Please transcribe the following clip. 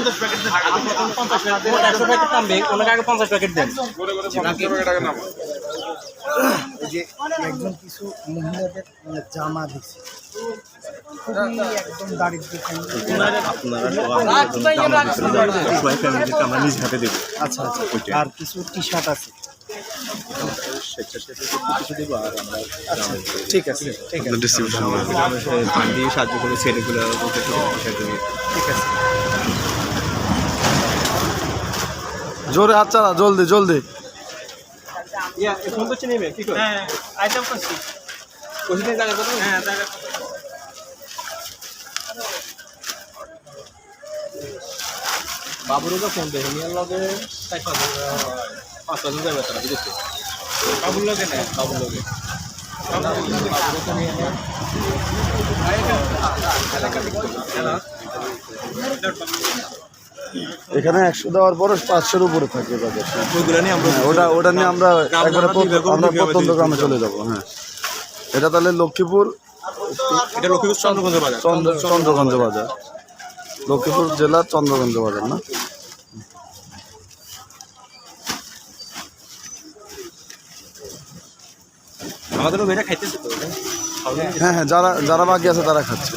পঞ্চাশ প্যাকেট একশো নামবে ওনাকে আগে পঞ্চাশ দেন। যে একজন কিছু মহিলাদের জামা দেবো আচ্ছা আচ্ছা আর কিছু টি শার্ট আছে স্বেচ্ছাসেবী কিছু দেবো। আর আমরা ঠিক আছে ঠিক আছে। ডিস্ট্রিবিউশন ফান্ড দিয়ে সাহায্য করে ছেলেগুলো ঠিক আছে। জোরে হাত চালা জলদি জলদি ইয়া ফোন হ্যাঁ হ্যাঁ দেখা নিয়ার লগে চার পাঁচ হাজার পাঁচ যাবে তারা বুঝেছে কাবুল লাগে না বাবুর লগে এখানে একশো দেওয়ার পরে পাঁচশোর উপরে থাকে বাজার হ্যাঁ, ওটা ওটা নিয়ে আমরা একবারে আমরা প্রত্যন্ত গ্রামে চলে যাব হ্যাঁ। এটা তাহলে লক্ষ্মীপুর এটা লক্ষ্মীপুর চন্দ্রগঞ্জ বাজার। চন্দ্রগঞ্জ বাজার। লক্ষ্মীপুর জেলার চন্দ্রগঞ্জ বাজার না? আমাদেরও বেটা খাইতেছে তো হ্যাঁ হ্যাঁ যারা যারা বাকি আছে তারা খাচ্ছে।